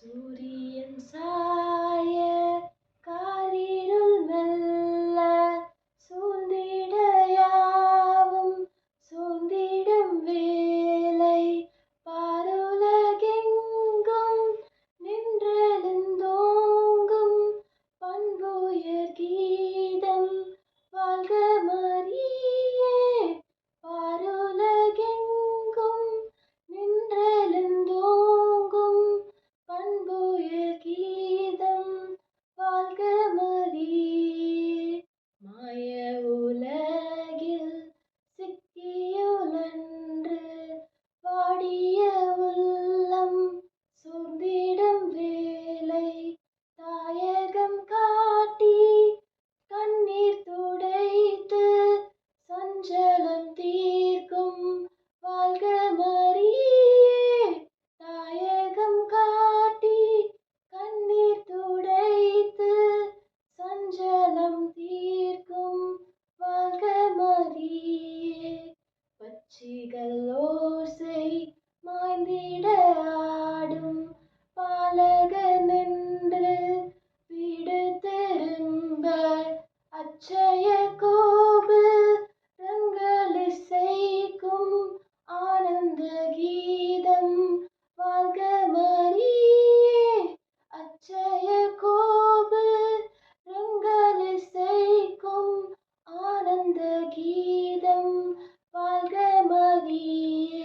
Surya Sa. காட்சிகள் ஓசை மாய்ந்திட ஆடும் பாலகனென்று வீடு திரும்ப அச்சய கோபு ரங்களிசைக்கும் ஆனந்த கீதம் வாழ்க மரியே. அச்சய கோபு ரங்களிசைக்கும் ஆனந்த கீதம் Valgamadi.